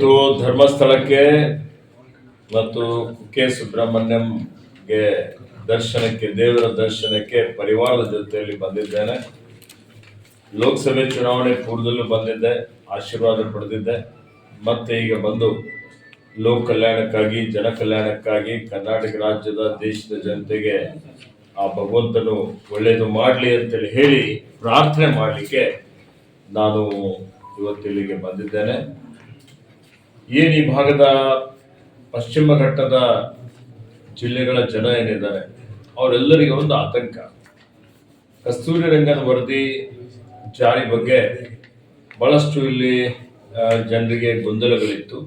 ಇವತ್ತು ಧರ್ಮಸ್ಥಳಕ್ಕೆ ಮತ್ತು ಕುಕ್ಕೆ ಸುಬ್ರಹ್ಮಣ್ಯಂಗೆ ದರ್ಶನಕ್ಕೆ, ದೇವರ ದರ್ಶನಕ್ಕೆ ಪರಿವಾರದ ಜೊತೆಯಲ್ಲಿ ಬಂದಿದ್ದೇನೆ. ಲೋಕಸಭೆ ಚುನಾವಣೆ ಪೂರ್ವದಲ್ಲೂ ಬಂದಿದ್ದೆ, ಆಶೀರ್ವಾದ ಪಡೆದಿದ್ದೆ. ಮತ್ತೆ ಈಗ ಬಂದು ಲೋಕ ಕಲ್ಯಾಣಕ್ಕಾಗಿ, ಜನ ಕಲ್ಯಾಣಕ್ಕಾಗಿ ಕರ್ನಾಟಕ ರಾಜ್ಯದ ದೇಶದ ಜನತೆಗೆ ಆ ಭಗವಂತನು ಒಳ್ಳೆಯದು ಮಾಡಲಿ ಅಂತೇಳಿ ಹೇಳಿ ಪ್ರಾರ್ಥನೆ ಮಾಡಲಿಕ್ಕೆ ನಾನು ಇವತ್ತಿಲ್ಲಿಗೆ ಬಂದಿದ್ದೇನೆ. ಏನು ಈ ಭಾಗದ ಪಶ್ಚಿಮ ಘಟ್ಟದ ಜಿಲ್ಲೆಗಳ ಜನ ಏನಿದ್ದಾರೆ, ಅವರೆಲ್ಲರಿಗೆ ಒಂದು ಆತಂಕ. ಕಸ್ತೂರಿ ರಂಗನ ವರದಿ ಜಾರಿ ಬಗ್ಗೆ ಬಹಳಷ್ಟು ಇಲ್ಲಿ ಜನರಿಗೆ ಗೊಂದಲಗಳಿತ್ತು.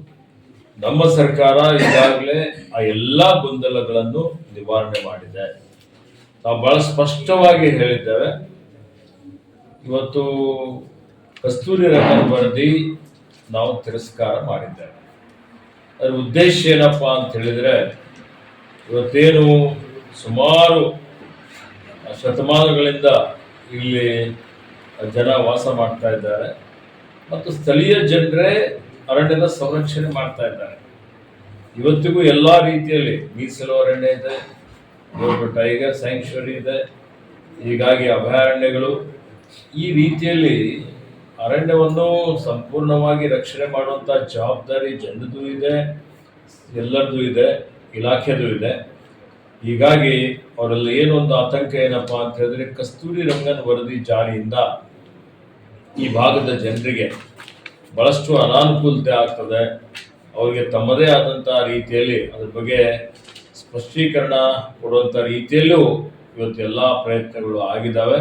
ನಮ್ಮ ಸರ್ಕಾರ ಈಗಾಗಲೇ ಆ ಎಲ್ಲ ಗೊಂದಲಗಳನ್ನು ನಿವಾರಣೆ ಮಾಡಿದೆ. ನಾವು ಬಹಳ ಸ್ಪಷ್ಟವಾಗಿ ಹೇಳಿದ್ದೇವೆ. ಇವತ್ತು ಕಸ್ತೂರಿ ರಂಗನ್ ವರದಿ ನಾವು ತಿರಸ್ಕಾರ ಮಾಡಿದ್ದೇವೆ. ಅದರ ಉದ್ದೇಶ ಏನಪ್ಪ ಅಂತ ಹೇಳಿದ್ರೆ, ಇವತ್ತೇನು ಸುಮಾರು ಶತಮಾನಗಳಿಂದ ಇಲ್ಲಿ ಜನ ವಾಸ ಮಾಡ್ತಾ ಇದ್ದಾರೆ. ಮತ್ತು ಸ್ಥಳೀಯ ಜನರೇ ಅರಣ್ಯದ ಸಂರಕ್ಷಣೆ ಮಾಡ್ತಾ ಇದ್ದಾರೆ. ಇವತ್ತಿಗೂ ಎಲ್ಲ ರೀತಿಯಲ್ಲಿ ಮೀಸಲು ಅರಣ್ಯ ಇದೆ, ದೊಡ್ಡ ಟೈಗರ್ ಸ್ಯಾಂಕ್ಚುರಿ ಇದೆ. ಹೀಗಾಗಿ ಅಭಯಾರಣ್ಯಗಳು ಈ ರೀತಿಯಲ್ಲಿ ಅರಣ್ಯವನ್ನು ಸಂಪೂರ್ಣವಾಗಿ ರಕ್ಷಣೆ ಮಾಡುವಂತ ಜವಾಬ್ದಾರಿ ಜನದ್ದು ಇದೆ, ಎಲ್ಲರದ್ದು ಇದೆ ಇಲಾಖೆದು ಇದೆ. ಹೀಗಾಗಿ ಅವರಲ್ಲಿ ಏನೊಂದು ಆತಂಕ ಏನಪ್ಪ ಅಂತ ಹೇಳಿದ್ರೆ ಕಸ್ತೂರಿ ರಂಗನ್ ವರದಿ ಜಾರಿಯಿಂದ ಈ ಭಾಗದ ಜನರಿಗೆ ಬಹಳಷ್ಟು ಅನಾನುಕೂಲತೆ ಆಗ್ತದೆ. ಅವರಿಗೆ ತಮ್ಮದೇ ಆದಂಥ ರೀತಿಯಲ್ಲಿ ಅದ್ರ ಬಗ್ಗೆ ಸ್ಪಷ್ಟೀಕರಣ ಕೊಡುವಂಥ ರೀತಿಯಲ್ಲೂ ಇವತ್ತು ಎಲ್ಲ ಪ್ರಯತ್ನಗಳು ಆಗಿದ್ದಾವೆ.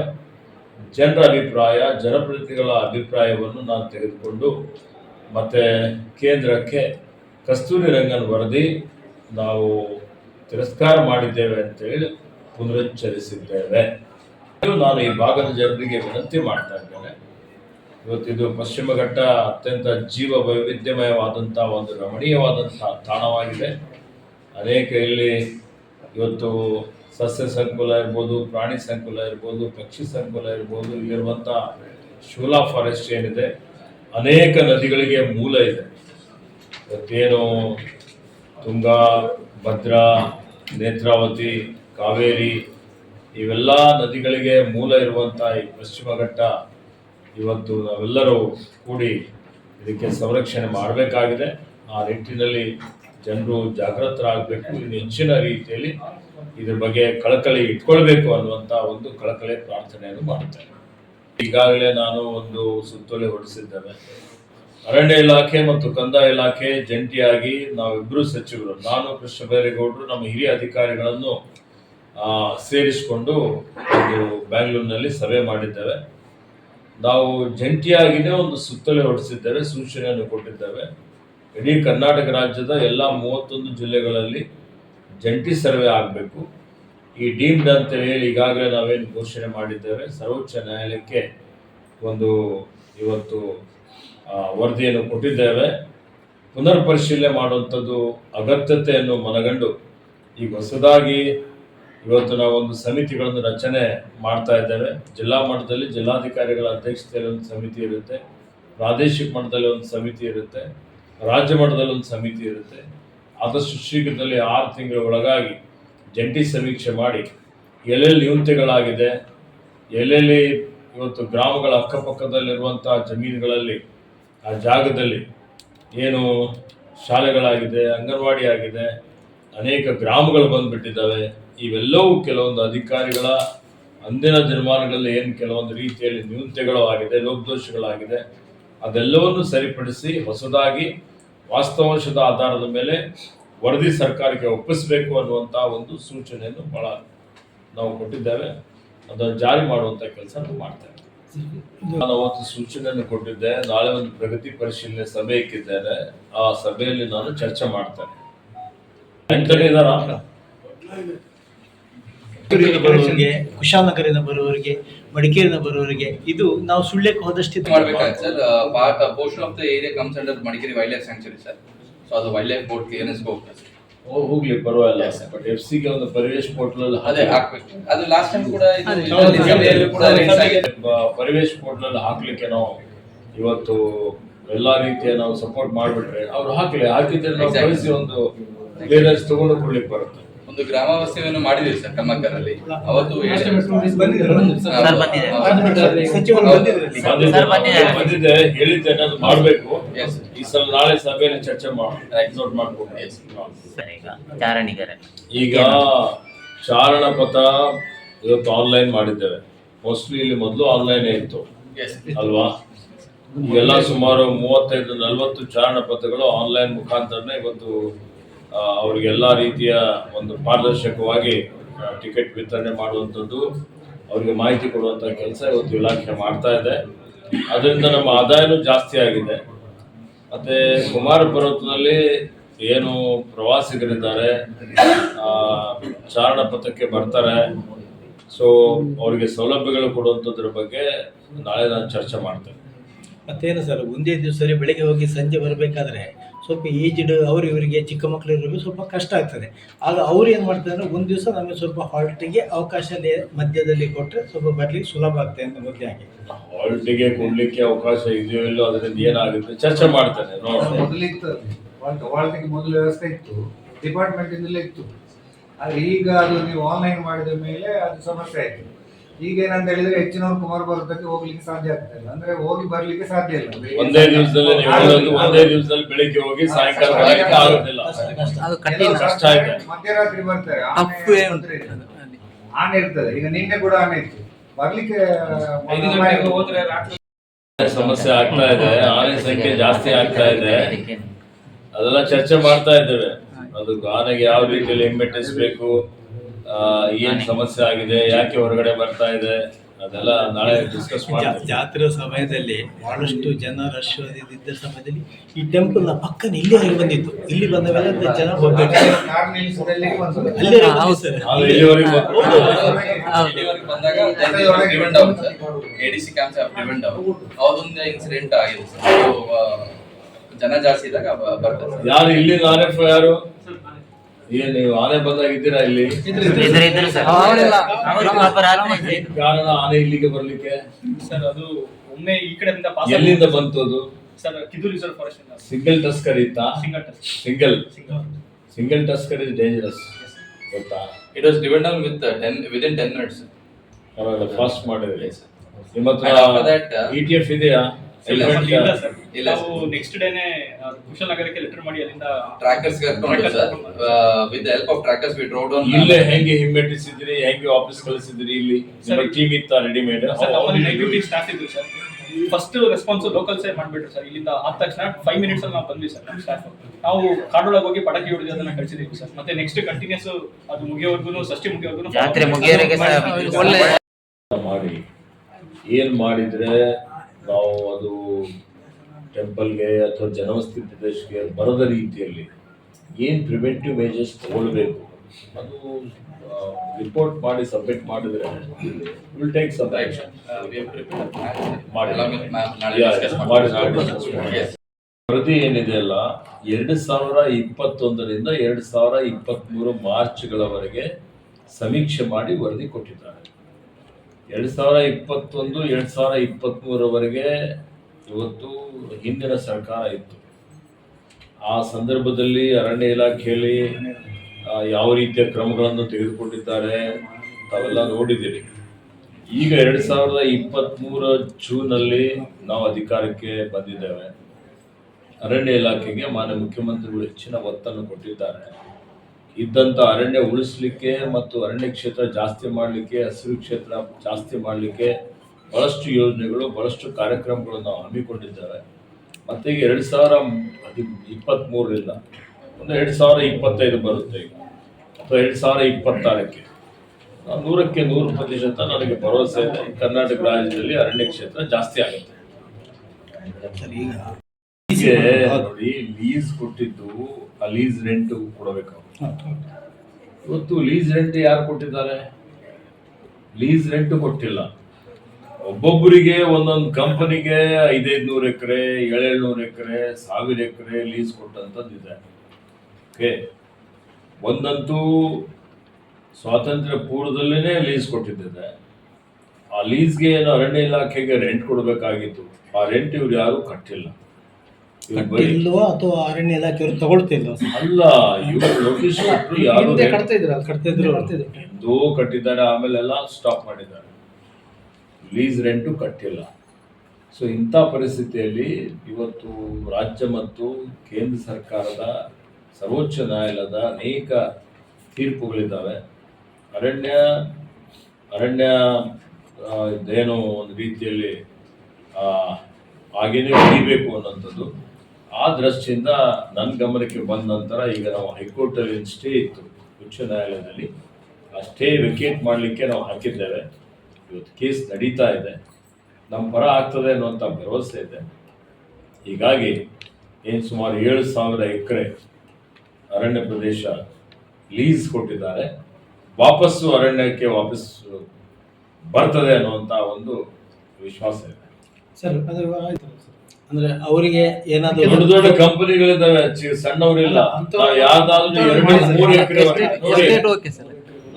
ಜನರ ಅಭಿಪ್ರಾಯ ಜನಪ್ರತಿನಿಧಿಗಳ ಅಭಿಪ್ರಾಯವನ್ನು ನಾನು ತೆಗೆದುಕೊಂಡು ಮತ್ತು ಕೇಂದ್ರಕ್ಕೆ ಕಸ್ತೂರಿ ರಂಗನ್ ವರದಿ ನಾವು ತಿರಸ್ಕಾರ ಮಾಡಿದ್ದೇವೆ ಅಂತೇಳಿ ಪುನರುಚ್ಚರಿಸಿದ್ದೇವೆ. ನಾನು ಈ ಭಾಗದ ಜನರಿಗೆ ವಿನಂತಿ ಮಾಡ್ತಾ ಇದ್ದೇನೆ. ಇವತ್ತಿದು ಪಶ್ಚಿಮ ಘಟ್ಟ ಅತ್ಯಂತ ಜೀವ ವೈವಿಧ್ಯಮಯವಾದಂಥ ಒಂದು ರಮಣೀಯವಾದಂಥ ತಾಣವಾಗಿದೆ. ಅನೇಕ ಇಲ್ಲಿ ಇವತ್ತು ಸಸ್ಯ ಸಂಕುಲ ಇರ್ಬೋದು, ಪ್ರಾಣಿ ಸಂಕುಲ ಇರ್ಬೋದು, ಪಕ್ಷಿ ಸಂಕುಲ ಇರ್ಬೋದು ಇಲ್ಲಿರುವಂಥ ಶೂಲಾ ಫಾರೆಸ್ಟ್ ಏನಿದೆ, ಅನೇಕ ನದಿಗಳಿಗೆ ಮೂಲ ಇದೆ. ಇವತ್ತೇನು ತುಂಗಾ, ಭದ್ರಾ, ನೇತ್ರಾವತಿ, ಕಾವೇರಿ, ಇವೆಲ್ಲ ನದಿಗಳಿಗೆ ಮೂಲ ಇರುವಂಥ ಈ ಪಶ್ಚಿಮ ಘಟ್ಟ. ಇವತ್ತು ನಾವೆಲ್ಲರೂ ಕೂಡಿ ಇದಕ್ಕೆ ಸಂರಕ್ಷಣೆ ಮಾಡಬೇಕಾಗಿದೆ. ಆ ನಿಟ್ಟಿನಲ್ಲಿ ಜನರು ಜಾಗೃತರಾಗಬೇಕು. ಇನ್ನು ಹೆಚ್ಚಿನ ರೀತಿಯಲ್ಲಿ ಇದ್ರ ಬಗ್ಗೆ ಕಳಕಳಿ ಇಟ್ಕೊಳ್ಬೇಕು ಅನ್ನುವಂಥ ಒಂದು ಕಳಕಳಿ ಪ್ರಾರ್ಥನೆಯನ್ನು ಮಾಡುತ್ತೇನೆ. ಈಗಾಗಲೇ ನಾನು ಒಂದು ಸುತ್ತೋಲೆ ಹೊರಡಿಸಿದ್ದೇನೆ. ಅರಣ್ಯ ಇಲಾಖೆ ಮತ್ತು ಕಂದಾಯ ಇಲಾಖೆ ಜಂಟಿಯಾಗಿ ನಾವಿಬ್ಬರು ಸಚಿವರು, ನಾನು ಕೃಷ್ಣ ಬೈರೇಗೌಡರು, ನಮ್ಮ ಹಿರಿಯ ಅಧಿಕಾರಿಗಳನ್ನು ಸೇರಿಸಿಕೊಂಡು ಒಂದು ಬ್ಯಾಂಗ್ಳೂರಿನಲ್ಲಿ ಸಭೆ ಮಾಡಿದ್ದೇವೆ. ನಾವು ಜಂಟಿಯಾಗಿನೇ ಒಂದು ಸುತ್ತೋಲೆ ಹೊರಡಿಸಿದ್ದೇವೆ, ಸೂಚನೆಯನ್ನು ಕೊಟ್ಟಿದ್ದೇವೆ. ಇಡೀ ಕರ್ನಾಟಕ ರಾಜ್ಯದ ಎಲ್ಲ ಮೂವತ್ತೊಂದು ಜಿಲ್ಲೆಗಳಲ್ಲಿ ಜಂಟಿ ಸರ್ವೆ ಆಗಬೇಕು. ಈ ಡೀಮ್ಡ್ ಅಂತ ಹೇಳಿ ಈಗಾಗಲೇ ನಾವೇನು ಘೋಷಣೆ ಮಾಡಿದ್ದೇವೆ, ಸರ್ವೋಚ್ಚ ನ್ಯಾಯಾಲಯಕ್ಕೆ ಒಂದು ಇವತ್ತು ವರದಿಯನ್ನು ಕೊಟ್ಟಿದ್ದೇವೆ. ಪುನರ್ ಪರಿಶೀಲನೆ ಮಾಡುವಂಥದ್ದು ಅಗತ್ಯತೆಯನ್ನು ಮನಗಂಡು ಈಗ ಹೊಸದಾಗಿ ಇವತ್ತು ನಾವು ಒಂದು ಸಮಿತಿಗಳನ್ನು ರಚನೆ ಮಾಡ್ತಾ ಇದ್ದೇವೆ. ಜಿಲ್ಲಾ ಮಟ್ಟದಲ್ಲಿ ಜಿಲ್ಲಾಧಿಕಾರಿಗಳ ಅಧ್ಯಕ್ಷತೆಯಲ್ಲಿ ಒಂದು ಸಮಿತಿ ಇರುತ್ತೆ, ಪ್ರಾದೇಶಿಕ ಮಟ್ಟದಲ್ಲಿ ಒಂದು ಸಮಿತಿ ಇರುತ್ತೆ, ರಾಜ್ಯ ಮಟ್ಟದಲ್ಲಿ ಒಂದು ಸಮಿತಿ ಇರುತ್ತೆ. ಆದಷ್ಟು ಶೀಘ್ರದಲ್ಲಿ ಆರು ತಿಂಗಳ ಒಳಗಾಗಿ ಜಂಟಿ ಸಮೀಕ್ಷೆ ಮಾಡಿ ಎಲ್ಲೆಲ್ಲಿ ನ್ಯೂನತೆಗಳಾಗಿದೆ ಎಲ್ಲೆಲ್ಲಿ ಇವತ್ತು ಗ್ರಾಮಗಳ ಅಕ್ಕಪಕ್ಕದಲ್ಲಿರುವಂಥ ಜಮೀನುಗಳಲ್ಲಿ, ಆ ಜಾಗದಲ್ಲಿ ಏನು ಶಾಲೆಗಳಾಗಿದೆ, ಅಂಗನವಾಡಿ ಆಗಿದೆ, ಅನೇಕ ಗ್ರಾಮಗಳು ಬಂದ್ಬಿಟ್ಟಿದ್ದಾವೆ, ಇವೆಲ್ಲವೂ ಕೆಲವೊಂದು ಅಧಿಕಾರಿಗಳ ಅಂದಿನ ದಿನಮಾನಗಳಲ್ಲಿ ಏನು ಕೆಲವೊಂದು ರೀತಿಯಲ್ಲಿ ನ್ಯೂನತೆಗಳು ಆಗಿದೆ ಲೋಪದೋಷಗಳಾಗಿದೆ, ಅದೆಲ್ಲವನ್ನು ಸರಿಪಡಿಸಿ ಹೊಸದಾಗಿ ವಾಸ್ತವಾಂಶದ ಆಧಾರದ ಮೇಲೆ ವರದಿ ಸರ್ಕಾರಕ್ಕೆ ಒಪ್ಪಿಸಬೇಕು ಅನ್ನುವಂಥ ಒಂದು ಸೂಚನೆಯನ್ನು ಬಹಳ ನಾವು ಕೊಟ್ಟಿದ್ದೇವೆ. ಅದನ್ನು ಜಾರಿ ಮಾಡುವಂಥ ಕೆಲಸ ನಾವು ಮಾಡ್ತೇವೆ. ನಾನು ಅವತ್ತು ಸೂಚನೆಯನ್ನು ಕೊಟ್ಟಿದ್ದೆ. ನಾಳೆ ಒಂದು ಪ್ರಗತಿ ಪರಿಶೀಲನೆ ಸಭೆ ಇಕ್ಕಿದ್ದೇನೆ. ಆ ಸಭೆಯಲ್ಲಿ ನಾನು ಚರ್ಚೆ ಮಾಡ್ತೇನೆ. ಬೆಂಗಳೂರಿಂದ ಬರುವವರಿಗೆ ಕುಶಾಲನಗರದಿಂದ ಬರುವವರಿಗೆ ಮಡಿಕೇರಿಯಿಂದ ಬರುವವರಿಗೆ ಇದು ನಾವು ಸುಳ್ಯಕ್ಕೆ ಹೋದಷ್ಟು ಮಾಡ್ಬೇಕಾಗುತ್ತೆ sir. Part portion of the area comes under Madikeri wild life sanctuary sir. So ಅದು ವೈಲ್ಡ್ ಲೈಫ್ ಬೋರ್ಡ್ ಕ್ಲಿಯರೆನ್ಸ್ ಹೋಗ್ತದೆ ಸರ್ ಓ ಹೋಗ್ಲಿ ಪರವಾಗಿಲ್ಲ. ಸರ್ ಬಟ್ ಎಫ್ ಸಿಗೆ ಒಂದು ಪರಿವೇಶ್ ಪೋರ್ಟಲ್ ಅದೇ ಹಾಕ್ಬೇಕು. ಅದು ಲಾಸ್ಟ್ ಟೈಮ್ ಕೂಡ. ಪರಿವೇಶ್ ಪೋರ್ಟಲ್ ಹಾಕ್ಲಿಕ್ಕೆ ನಾವು ಇವತ್ತು ಎಲ್ಲಾ ರೀತಿಯ ನಾವು ಸಪೋರ್ಟ್ ಮಾಡ್ಬಿಟ್ರೆ ಅವ್ರು ಹಾಕ್ಲಿ. ಹಾಕಿದ್ರೆ ನಾವು. ಕಳಿಸಿ ಒಂದು ಕ್ಲಿಯರೆನ್ಸ್ ತಗೊಂಡು ಕೊಡ್ಲಿಕ್ಕೆ ಬರುತ್ತೆ. ಒಂದು ಗ್ರಾಮವಾಸ್ಯವನ್ನು ಮಾಡಿದ್ದೀವಿ ಸರ್ ಕಮ್ಮಕ್ಕರಲ್ಲಿ. ಅವತ್ತು ಬಂದಿದೆ. ಹೇಳಿದ್ದೇನೆ ಅದು. ಮಾಡ್ಬೇಕು? ಈ ಸಲ ನಾಳೆ ಸಭೆಯಲ್ಲಿ ಚರ್ಚೆ ಮಾಡಿ Right. ನೋಟ್ ಮಾಡ್ಕೊಂಡು ಈಗ ಚಾರಣಿಗರ. ಈಗ ಚಾರಣ ಪಥ ಇವತ್ತು ಆನ್ಲೈನ್ ಮಾಡಿದ್ದೇವೆ. ಮೋಸ್ಟ್ಲಿ ಇಲ್ಲಿ ಮೊದಲು ಆನ್ಲೈನ್ ಇತ್ತು. ಅಲ್ವಾ? ಎಲ್ಲ ಸುಮಾರು ಮೂವತ್ತೈದು ನಲವತ್ತು ಚಾರಣ ಪಥಗಳು ಆನ್ಲೈನ್ ಮುಖಾಂತರನೇ ಇವತ್ತು ಅವ್ರಿಗೆಲ್ಲ ರೀತಿಯ ಒಂದು ಪಾರದರ್ಶಕವಾಗಿ ಟಿಕೆಟ್ ವಿತರಣೆ ಮಾಡುವಂಥದ್ದು ಅವರಿಗೆ ಮಾಹಿತಿ ಕೊಡುವಂಥ ಕೆಲಸ ಇವತ್ತು ಇಲಾಖೆ ಮಾಡ್ತಾ ಇದೆ. ಅದರಿಂದ ನಮ್ಮ ಆದಾಯನೂ ಜಾಸ್ತಿ ಆಗಿದೆ. ಮತ್ತು ಕುಮಾರ ಪರ್ವತದಲ್ಲಿ ಏನು ಪ್ರವಾಸಿಗರಿದ್ದಾರೆ ಚಾರಣ ಪಥಕ್ಕೆ ಬರ್ತಾರೆ. ಸೊ ಅವರಿಗೆ ಸೌಲಭ್ಯಗಳು ಕೊಡುವಂಥದ್ರ ಬಗ್ಗೆ ನಾಳೆ ನಾನು ಚರ್ಚೆ ಮಾಡ್ತೇನೆ. ಮತ್ತೇನು ಸರ್, ಒಂದೇ ದಿವಸ ಬೆಳಿಗ್ಗೆ ಹೋಗಿ ಸಂಜೆ ಬರಬೇಕಾದ್ರೆ ಸ್ವಲ್ಪ ಏಜ್ಡ್ ಅವ್ರು ಇವರಿಗೆ ಚಿಕ್ಕ ಮಕ್ಕಳು ಇರೋರಿಗೆ ಸ್ವಲ್ಪ ಕಷ್ಟ ಆಗ್ತದೆ. ಆಗ ಅವ್ರು ಏನು ಮಾಡ್ತಾರೆ ಅಂದ್ರೆ ಒಂದು ದಿವಸ ನಮಗೆ ಸ್ವಲ್ಪ ಹಾಲ್ಟಿಗೆ ಅವಕಾಶ ಮಧ್ಯದಲ್ಲಿ ಕೊಟ್ಟರೆ ಸ್ವಲ್ಪ ಬರಲಿಕ್ಕೆ ಸುಲಭ ಆಗ್ತದೆ ಅಂತ ಮೊದಲೇ ಆಗಿ ಹಾಲ್ಟಿಗೆ ಕೊಡಲಿಕ್ಕೆ ಅವಕಾಶ ಇದೆಯೋ ಇಲ್ಲೋ ಅದರಿಂದ ಏನಾಗುತ್ತೆ? ಚರ್ಚೆ ಮಾಡ್ತಾರೆ ಮೊದಲಿತ್ತು ವಾಲ್ಟ್ ಮೊದಲು ವ್ಯವಸ್ಥೆ ಇತ್ತು. ಡಿಪಾರ್ಟ್ಮೆಂಟಿಂದಲೇ ಇತ್ತು. ಆದರೆ ಈಗ ಅದು ನೀವು ಆನ್ಲೈನ್ ಮಾಡಿದ ಮೇಲೆ ಅದು ಸಮಸ್ಯೆ ಆಯ್ತು. ಈಗ ಏನಂತ ಹೇಳಿದ್ರೆ ಹೆಚ್ಚಿನವ್ರು ಕುಮಾರ ಪರ್ವತಕ್ಕೆ ಹೋಗ್ಲಿಕ್ಕೆ ಸಾಧ್ಯ ಆಗ್ತಾ ಇಲ್ಲ. ಅಂದ್ರೆ ಹೋಗಿ ಬರ್ಲಿಕ್ಕೆ ಸಾಧ್ಯ ಇಲ್ಲ. ಒಂದೇ ದಿವಸದಲ್ಲಿ ನೀವು ಹೇಳೋದು ಒಂದೇ ದಿವಸದಲ್ಲಿ ಬೆಳಿಗ್ಗೆ ಹೋಗಿ ಸಾಯಂಕಾಲ ಬರ್ಲಿಕ್ಕೆ ಆಗೋದಿಲ್ಲ. ಅದು ಕೆಲವು ಕಠಿಣ. ಕಷ್ಟ ಇದೆ. ಮಧ್ಯರಾತ್ರಿ ಬರ್ತಾರೆ. ಆನೆ ಆನೆ ಇರ್ತದೆ. ಈಗ ನಿನ್ನೆ ಕೂಡ ಆನೆ ಇತ್ತು. ಬರ್ಲಿಕ್ಕೆ ಸಮಸ್ಯೆ ಆಗ್ತಾ ಇದೆ. ಆನೆ ಸಂಖ್ಯೆ ಜಾಸ್ತಿ ಆಗ್ತಾ ಇದೆ. ಅದೆಲ್ಲ ಚರ್ಚೆ ಮಾಡ್ತಾ ಇದ್ದೇವೆ. ಅದು ಆನೆಗೆ ಯಾವ ರೀತಿಯಲ್ಲಿ ಹಿಮ್ಮೆಟ್ಟಿಸ್ಬೇಕು ಆ, ಏನ್ ಸಮಸ್ಯೆ ಆಗಿದೆ ಯಾಕೆ ಹೊರಗಡೆ ಬರ್ತಾ ಇದೆ ಅದೆಲ್ಲ ನಾಳೆ ಡಿಸ್ಕಸ್ ಜಾ- ಜಾತ್ರೆ ಸಮಯದಲ್ಲಿ ಬಹಳಷ್ಟು ಜನ ರಶ್ ಇದ್ದ ಸಮಯದಲ್ಲಿ ಈ ಟೆಂಪಲ್ನ ಪಕ್ಕನ ಇಲ್ಲೇ ಬಂದಿತ್ತು. ಇಲ್ಲಿ ಬಂದ ಮೇಲೆ ಅದು ಜನ ಹೋಗ್ಬೇಕು. ಕಾರ್ ನಿಲ್ಲಿಸಿದಲ್ಲಿ ಒಂದು ಅಲ್ಲೇ ಹಾ, ಬಂದಿತ್ತು ಹೌದು. ಸರ್. ನಾವು ಇಲ್ಲಿವರೆಗೆ ಇಲ್ಲಿವರೆಗೆ ಬಂದಾಗ ಡಿಪೆಂಡ್ ಆಗುತ್ತೆ sir. A D C camps ಆಗುತ್ತೆ ಇನ್ಸಿಡೆಂಟ್ ಆಗಿದೆ ಸರ್. So, ಆ, ಜನ ಜಾಸ್ತಿ ಇದ್ದಾಗ ಬ- ಬರ್ತದೆ ಸರ್. ಯಾರು ಇಲ್ಲಿ ಯಾರು? ಏನ್ ನೀವು ಆನೆ ಬಂದಾಗ ಇದ್ದೀರಾ ಇಲ್ಲಿ? ಇದ್ರೆ ಇದ್ರೆ ಸರ್. ಕಾರಣ ಆನೆ ಇಲ್ಲಿಗೆ ಬರ್ಲಿಕ್ಕೆ? ಸರ್ ಅದು ಒಮ್ಮೆ ಈ ಕಡೆಯಿಂದ ಪಾಸ್ ಎಲ್ಲಿಂದ ಬಂತು ಅದು ಸರ್ ಕಿದು ರಿಸರ್ವ್ ಫಾರೆಸ್ಟ್ ಇಂದ. ಸಿಂಗಲ್ ಟಸ್ಕರ್ ಇತ್ತಾ? Single test single. Single single tusker is dangerous ಗೊತ್ತಾ? It was depend on with ten in ten minutes ಪರವಾಗಿಲ್ಲ ಫಾಸ್ಟ್ ಮಾಡಿದ್ರಿ. ನಿಮ್ಮ ಹತ್ರ uh, ಇ ಟಿ ಎಫ್ ಇದೆಯಾ? ಇಲ್ಲ, ನೆಕ್ಸ್ಟ್ ಡೇನೆ ಕುಶಲನಗರಕ್ಕೆ ಲೆಟರ್ ಮಾಡಿ ಅಲ್ಲಿಂದ ಟ್ರ್ಯಾಕರ್ಸ್ ಕರ್ಕೊಂಡು sir. With help of trackers we drove on ಇಲ್ಲೇ ಹೆಂಗೆ ಹಿಮ್ಮೆಟ್ಟಿಸಿದ್ರಿ ಹೆಂಗೆ ವಾಪಸ್ ಕಳಿಸಿದ್ರಿ ಇಲ್ಲಿ? ನಿಮ್ಮ ಸರ್, ಟೀಮ್ ಇತ್ತ ರೆಡಿಮೇಡ್ ಡ್ಯೂಟಿ ಸ್ಟಾಫ್ ಇದ್ರು ಸರ್. ಫಸ್ಟ್ ರೆಸ್ಪಾನ್ಸ್ ಲೋಕಲ್ಸೇ ಮಾಡ್ಬಿಟ್ರು ಸರ್. ಇಲ್ಲಿಂದ ಆದ ತಕ್ಷಣ ಫೈವ್ ಮಿನಿಟ್ಸ್ ಅಲ್ಲಿ ನಾವು ಬಂದ್ವಿ ಸರ್ ನಮ್ಮ ಸ್ಟಾಫ್ ನಾವು ಕಾಡೊಳಗೆ ಹೋಗಿ ಪಟಾಕಿ ಹೊಡೆದು ಅದನ್ನ ಕಳಿಸಿದೀವಿ ಸರ್. ಮತ್ತೆ ನೆಕ್ಸ್ಟ್ ಕಂಟಿನ್ಯೂಸ್ ಅದು ಮುಗಿಯೋವರೆಗೂ ಸಷ್ಟಿ ಮುಗಿಯೋವರೆಗೂ ಜಾತ್ರೆ ಮುಗಿಯೋವರೆಗೆ ಸರ್ ಒಳ್ಳೆ ಮಾಡಿ. ಏನ್ ಮಾಡಿದ್ರೆ ನಾವು ಅದು ಟೆಂಪಲ್ಗೆ ಅಥವಾ ಜನವಸತಿ ಪ್ರದೇಶಕ್ಕೆ ಬರದ ರೀತಿಯಲ್ಲಿ ಏನ್ ಪ್ರಿವೆಂಟಿವ್ ಮೇಜರ್ಸ್ ತಗೊಳ್ಬೇಕು? ಅದು ರಿಪೋರ್ಟ್ ಮಾಡಿ ಸಬ್ಮಿಟ್ ಮಾಡಿದ್ರೆ ವಿಲ್ ಟೇಕ್ ಸಮ್ ಆಕ್ಷನ್ ಪ್ರತಿ. ವರದಿ ಏನಿದೆ ಅಲ್ಲ ಎರಡು ಸಾವಿರ ಇಪ್ಪತ್ತೊಂದರಿಂದ ಎರಡು ಸಾವಿರ ಇಪ್ಪತ್ತ್ಮೂರು ಮಾರ್ಚ್ಗಳವರೆಗೆ ಸಮೀಕ್ಷೆ ಮಾಡಿ ವರದಿ ಕೊಟ್ಟಿದ್ದಾರೆ. ಎರಡು ಸಾವಿರ ಇಪ್ಪತ್ತೊಂದು, ಎರಡು ಸಾವಿರ ಇಪ್ಪತ್ತ್ಮೂರವರೆಗೆ ಇವತ್ತು ಹಿಂದಿನ ಸರ್ಕಾರ ಇತ್ತು. ಆ ಸಂದರ್ಭದಲ್ಲಿ ಅರಣ್ಯ ಇಲಾಖೆಯಲ್ಲಿ ಯಾವ ರೀತಿಯ ಕ್ರಮಗಳನ್ನು ತೆಗೆದುಕೊಂಡಿದ್ದಾರೆ ತಾವೆಲ್ಲ ನೋಡಿದ್ದೀರಿ. ಈಗ ಎರಡು ಸಾವಿರದ ಇಪ್ಪತ್ತ್ಮೂರ ಜೂನಲ್ಲಿ ನಾವು ಅಧಿಕಾರಕ್ಕೆ ಬಂದಿದ್ದೇವೆ. ಅರಣ್ಯ ಇಲಾಖೆಗೆ ಮಾನ್ಯ ಮುಖ್ಯಮಂತ್ರಿಗಳು ಹೆಚ್ಚಿನ ಒತ್ತನ್ನು ಕೊಟ್ಟಿದ್ದಾರೆ. ಇದ್ದಂಥ ಅರಣ್ಯ ಉಳಿಸ್ಲಿಕ್ಕೆ ಮತ್ತು ಅರಣ್ಯ ಕ್ಷೇತ್ರ ಜಾಸ್ತಿ ಮಾಡಲಿಕ್ಕೆ ಹಸಿರು ಕ್ಷೇತ್ರ ಜಾಸ್ತಿ ಮಾಡಲಿಕ್ಕೆ ಬಹಳಷ್ಟು ಯೋಜನೆಗಳು ಬಹಳಷ್ಟು ಕಾರ್ಯಕ್ರಮಗಳು ನಾವು ಹಮ್ಮಿಕೊಂಡಿದ್ದೇವೆ ಮತ್ತು ಈಗ ಎರಡು ಸಾವಿರ ಹದಿ ಇಪ್ಪತ್ತ್ಮೂರರಿಂದ ಒಂದು ಎರಡು ಸಾವಿರ ಇಪ್ಪತ್ತೈದು ಬರುತ್ತೆ ಈಗ. ಅಥವಾ ಎರಡು ಸಾವಿರ ಇಪ್ಪತ್ತಾರಕ್ಕೆ. ನೂರಕ್ಕೆ ನೂರು ಪ್ರತಿಶತ ನನಗೆ ಭರವಸೆ ಇದೆ. ಕರ್ನಾಟಕ ರಾಜ್ಯದಲ್ಲಿ ಅರಣ್ಯ ಕ್ಷೇತ್ರ ಜಾಸ್ತಿ ಆಗುತ್ತೆ. ಹೀಗೆ ನೋಡಿ ಲೀಸ್ ಕೊಟ್ಟಿದ್ದು ಆ ಲೀಸ್ ರೆಂಟ್ ಕೊಡಬೇಕು ಇವತ್ತು ಲೀಸ್ ರೆಂಟ್ ಯಾರು ಕೊಟ್ಟಿದ್ದಾರೆ? ಲೀಸ್ ರೆಂಟ್ ಕೊಟ್ಟಿಲ್ಲ. ಒಬ್ಬೊಬ್ಬರಿಗೆ, ಒಂದೊಂದು ಕಂಪನಿಗೆ ಐದೈದು ನೂರು ಎಕರೆ, ಏಳೇಳ್ನೂರು ಎಕರೆ, ಸಾವಿರ ಎಕರೆ ಲೀಸ್ ಕೊಟ್ಟಂತದ್ದಿದೆ ಓಕೆ ಒಂದಂತೂ ಸ್ವಾತಂತ್ರ್ಯ ಪೂರ್ವದಲ್ಲೇ ಲೀಸ್ ಕೊಟ್ಟಿದ್ದಿದೆ. ಆ ಲೀಸ್ಗೆ ಏನು ಅರಣ್ಯ ಇಲಾಖೆಗೆ ರೆಂಟ್ ಕೊಡಬೇಕಾಗಿತ್ತು. ಆ ರೆಂಟ್ ಇವ್ರು ಯಾರೂ ಕಟ್ಟಿಲ್ಲ. ಕಟ್ಟಿಲ್ವೋ ಅಥವಾ ಅರಣ್ಯ ಇಲಾಖೆಯವರು ತಗೊಳ್ತಿಲ್ವೋ? ಅಲ್ಲ ಇವರು ನೋಟಿಸ್ ಕೊಟ್ಟರು ಯಾರು ಹಿಂದೆ ಕಟ್ತಾ ಇದ್ರು ಕಟ್ತಿದ್ರು. ಕಟ್ತಿದ್ರು. ದೋ ಕಟ್ಟಿದ್ದಾರೆ ಆಮೇಲೆ ಎಲ್ಲ ಸ್ಟಾಪ್ ಮಾಡಿದ್ದಾರೆ ಲೀಸ್ ರೆಂಟು ಕಟ್ಟಿಲ್ಲ. ಸೊ ಇಂಥ ಪರಿಸ್ಥಿತಿಯಲ್ಲಿ ಇವತ್ತು ರಾಜ್ಯ ಮತ್ತು ಕೇಂದ್ರ ಸರ್ಕಾರದ ಸರ್ವೋಚ್ಚ ನ್ಯಾಯಾಲಯದ ಅನೇಕ ತೀರ್ಪುಗಳಿದ್ದಾವೆ. ಅರಣ್ಯ ಅರಣ್ಯ ಏನೋ ಇದೇನೋ ಒಂದು ರೀತಿಯಲ್ಲಿ ಆ, ಹಾಗೇನೆ ಉಳಿಬೇಕು ಅನ್ನೋಂಥದ್ದು. ಆ ದೃಷ್ಟಿಯಿಂದ ನನ್ನ ಗಮನಕ್ಕೆ ಬಂದ ನಂತರ ಈಗ ನಾವು ಹೈಕೋರ್ಟಲ್ಲಿ ಸ್ಟೇ ಇತ್ತು, ಉಚ್ಚ ನ್ಯಾಯಾಲಯದಲ್ಲಿ. ಆ ಸ್ಟೇ ವೆಕೇಟ್ ಮಾಡಲಿಕ್ಕೆ ನಾವು ಹಾಕಿದ್ದೇವೆ. ಇವತ್ತು ಕೇಸ್ ನಡೀತಾ ಇದೆ. ನಮ್ಮ ಪರ ಆಗ್ತದೆ ಅನ್ನುವಂಥ ಭರವಸೆ ಇದೆ. ಹೀಗಾಗಿ ಏನು ಸುಮಾರು ಏಳು ಸಾವಿರ ಎಕರೆ ಅರಣ್ಯ ಪ್ರದೇಶ ಲೀಸ್ ಕೊಟ್ಟಿದ್ದಾರೆ. ವಾಪಸ್ಸು ಅರಣ್ಯಕ್ಕೆ ವಾಪಸ್ ಬರ್ತದೆ ಅನ್ನುವಂಥ ಒಂದು ವಿಶ್ವಾಸ ಇದೆ. ಸರ್, ಅದು. ಅಂದ್ರೆ ಅವರಿಗೆ ಏನಾದ್ರು ದೊಡ್ಡ ದೊಡ್ಡ ಕಂಪನಿಗಳಿದ್ದಾವೆ ಇದಾವೆ ಸಣ್ಣವರಿಲ್ಲ. ನಾವು ಯಾವ್ದಾದ್ರು ಎರಡು ಮೂರು ಎಕರೆ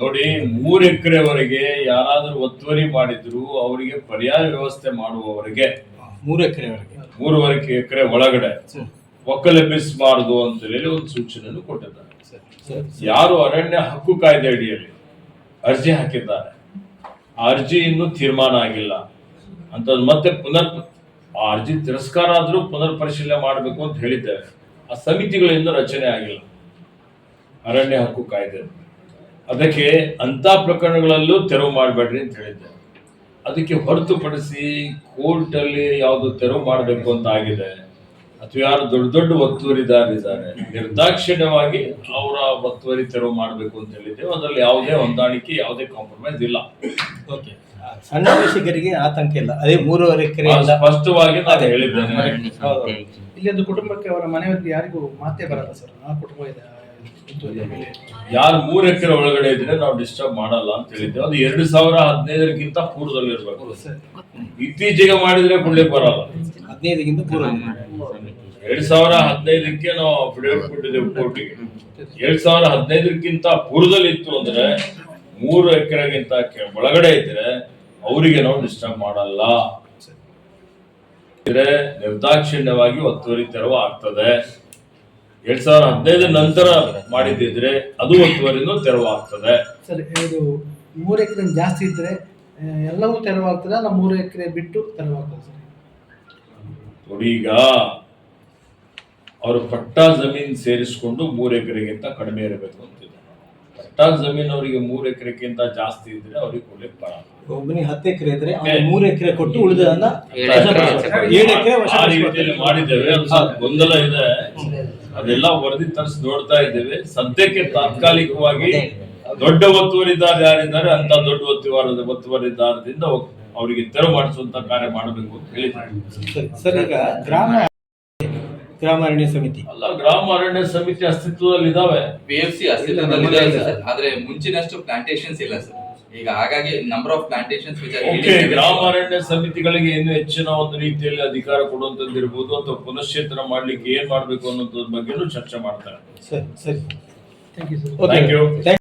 ನೋಡಿ ಮೂರ್ ಎಕರೆವರೆಗೆ ಯಾರಾದ್ರೂ ಒತ್ತುವರಿ ಮಾಡಿದ್ರು ಅವರಿಗೆ ಪರ್ಯಾಯ ವ್ಯವಸ್ಥೆ ಮಾಡುವವರೆಗೆ. ಮೂರು ಎಕರೆವರೆಗೆ ಮೂರುವರೆ ಎಕರೆ ಒಳಗಡೆ. ಒಕ್ಕಲೆಬ್ಬಿಸಬಾರದು ಅಂತ ಹೇಳಿ ಒಂದು ಸೂಚನೆಯನ್ನು ಕೊಟ್ಟಿದ್ದಾರೆ. ಸರ್ ಯಾರು ಅರಣ್ಯ ಹಕ್ಕು ಕಾಯ್ದೆ ಅಡಿಯಲ್ಲಿ ಅರ್ಜಿ ಹಾಕಿದ್ದಾರೆ. ಅರ್ಜಿ ಇನ್ನೂ ತೀರ್ಮಾನ ಆಗಿಲ್ಲ. ಅಂತ ಮತ್ತೆ ಪುನರ್ ಆ ಅರ್ಜಿ ತಿರಸ್ಕಾರ ಆದರೂ ಪುನರ್ ಪರಿಶೀಲನೆ ಮಾಡಬೇಕು ಅಂತ ಹೇಳಿದ್ದೇವೆ ಆ ಸಮಿತಿಗಳಿಂದ ರಚನೆ ಆಗಿಲ್ಲ. ಅರಣ್ಯ ಹಕ್ಕು ಕಾಯ್ದೆ. ಅದಕ್ಕೆ ಅಂಥ ಪ್ರಕರಣಗಳಲ್ಲೂ ತೆರವು ಮಾಡಬೇಡ್ರಿ ಅಂತ ಹೇಳಿದ್ದೆ ಅದಕ್ಕೆ ಹೊರತುಪಡಿಸಿ ಕೋರ್ಟಲ್ಲಿ ಯಾವುದು ತೆರವು ಮಾಡಬೇಕು ಅಂತ ಆಗಿದೆ. ಅಥವಾ ಯಾರು ದೊಡ್ಡ ದೊಡ್ಡ ಒತ್ತುವರಿದಾರಿದ್ದಾರೆ. ನಿರ್ದಾಕ್ಷಿಣ್ಯವಾಗಿ ಅವರ ಒತ್ತುವರಿ ತೆರವು ಮಾಡಬೇಕು ಅಂತ ಹೇಳಿದ್ದೇವೆ. ಅದರಲ್ಲಿ ಯಾವುದೇ ಹೊಂದಾಣಿಕೆ, ಯಾವುದೇ ಕಾಂಪ್ರಮೈಸ್ ಇಲ್ಲ. ಓಕೆ ಸಣ್ಣ ಕೃಷಿಕರಿಗೆ ಆತಂಕ ಇಲ್ಲ. ಅದೇ ಮೂರುವರೆ ಎಕರೆ ಸ್ಪಷ್ಟವಾಗಿ ನಾನು ಹೇಳಿದ್ದೇನೆ. ಇಲ್ಲಿ ಒಂದು ಕುಟುಂಬಕ್ಕೆ ಅವರ ಮನೆಯಲ್ಲಿ ಯಾರಿಗೂ ಮಾತೇ ಬರಲ್ಲ ಸರ್. ಆ ಕುಟುಂಬ ಇದೆ ಯಾರು ಮೂರ್ ಎಕರೆ ಒಳಗಡೆ ಇದ್ರೆ ನಾವು ಡಿಸ್ಟರ್ಬ್ ಮಾಡಲ್ಲ ಅಂತ ಹೇಳಿದ್ದೆ. ಅದು ಎರಡು ಸಾವಿರ ಹದಿನೈದಕ್ಕಿಂತ ಪೂರ್ವದಲ್ಲಿ ಇರಬೇಕು. ಸರ್. ಇತ್ತೀಚೆಗೆ ಮಾಡಿದ್ರೆ ಕೊಡ್ಲಿಕ್ಕೆ ಬರಲ್ಲ. ಹದಿನೈದಕ್ಕಿಂತ ಪೂರ್ವ ಎರಡ್ ಸಾವಿರ ಹದಿನೈದಕ್ಕೆ ನಾವು ಅಫಿಡೇವಿಟ್ ಕೊಟ್ಟಿದ್ದೇವೆ ಕೋರ್ಟಿಗೆ. ಎರಡ್ ಸಾವಿರ ಹದಿನೈದಕ್ಕಿಂತ ಪೂರ್ವದಲ್ಲಿ ಇತ್ತು ಅಂದ್ರೆ ಮೂರು ಎಕರೆಗಿಂತ ಕೆ- ಒಳಗಡೆ ಇದ್ರೆ ಅವರಿಗೆ ನಾವು ಡಿಸ್ಟರ್ಬ್ ಮಾಡಲ್ಲ. ನಿರ್ದಾಕ್ಷಿಣ್ಯವಾಗಿ ಒತ್ತುವರಿ ತೆರವು ಆಗ್ತದೆ. ಎರಡ್ ಸಾವಿರ ಹದಿನೈದು ನಂತರ ಮಾಡಿದ್ದಿದ್ರೆ ಅದು ಒತ್ತುವರಿನೂ ತೆರವು ಆಗ್ತದೆ. ಸರ್ ಇದು ಮೂರು ಎಕರೆ ಜಾಸ್ತಿ ಇದ್ರೆ ಎಲ್ಲವೂ ತೆರವಾಗ್ತದೆ ಅಲ್ಲ ಮೂರು ಎಕರೆ ಬಿಟ್ಟು ತೆರವಾಗ್ತದೆ ಸರ್? ನೋಡಿ ಈಗ ಅವರು ಪಟ್ಟ ಜಮೀನ್ ಸೇರಿಸಿಕೊಂಡು ಮೂರು ಎಕರೆಗಿಂತ ಕಡಿಮೆ ಇರಬೇಕು ಅಂತಿದೆ ಪಟ್ಟಾ ಜಮೀನ್ ಅವರಿಗೆ ಮೂರು ಎಕರೆಗಿಂತ ಜಾಸ್ತಿ ಇದ್ರೆ ಅವ್ರಿಗೆ ಕೊಡ್ಲಿಕ್ಕೆ ಬರಲ್ಲ. ಒಬ್ಬನಿಗೆ ಹತ್ತು ಎಕರೆ ಇದ್ರೆ ಮೂರು ಎಕರೆ ಕೊಟ್ಟು ಉಳಿದದನ್ನ ಏಳು ಎಕರೆ ಏಳು ಎಕರೆ ವಶ ಆ ರೀತಿಯಲ್ಲಿ ಮಾಡಿದ್ದೇವೆ. ಅದು ಸ್ವಲ್ಪ ಗೊಂದಲ ಇದೆ. ಅದೆಲ್ಲ ವರದಿ ತರಿಸಿ ನೋಡ್ತಾ ಇದ್ದೇವೆ. ಸದ್ಯಕ್ಕೆ ತಾತ್ಕಾಲಿಕವಾಗಿ ದೊಡ್ಡ ಒತ್ತುವರಿದಾರ ಯಾರಿದ್ದಾರೆ ಅಂತ ದೊಡ್ಡ ಒತ್ತುವರಿ ಒತ್ತುವರಿದಾರದಿಂದ ಅವರಿಗೆ ತೆರವು ಮಾಡಿಸುವಂತ ಕಾರ್ಯ ಮಾಡಬೇಕು ಅಂತ ಹೇಳಿ ಸರ್ ಈಗ ಗ್ರಾಮ ಗ್ರಾಮ ಅರಣ್ಯ ಸಮಿತಿ. ಅಲ್ಲ ಗ್ರಾಮ ಅರಣ್ಯ ಸಮಿತಿ ಅಸ್ತಿತ್ವದಲ್ಲಿ ಇದಾವೆ. ಪಿ ಎಫ್ ಸಿ ಅಸ್ತಿತ್ವದಲ್ಲಿ ಇದೆ ಸರ್. ಆದ್ರೆ ಮುಂಚಿನಷ್ಟು ಪ್ಲಾಂಟೇಶನ್ಸ್ ಇಲ್ಲ ಸರ್. ಈಗ ಹಾಗಾಗಿ ನಂಬರ್ ಆಫ್ ಪ್ಲಾಂಟೇಶನ್ಸ್ ಗ್ರಾಮ ಅರಣ್ಯ ಸಮಿತಿಗಳಿಗೆ ಇನ್ನು ಹೆಚ್ಚಿನ ಒಂದು ರೀತಿಯಲ್ಲಿ ಅಧಿಕಾರ ಕೊಡುವಂತದ್ದು ಇರ್ಬೋದು ಅಥವಾ ಪುನಶ್ಚೇತನ ಮಾಡ್ಲಿಕ್ಕೆ ಏನ್ ಮಾಡ್ಬೇಕು ಅನ್ನೋದ್ರ ಬಗ್ಗೆ ಚರ್ಚೆ ಮಾಡ್ತಾರೆ. ಸರಿ ಸರಿ. Thank you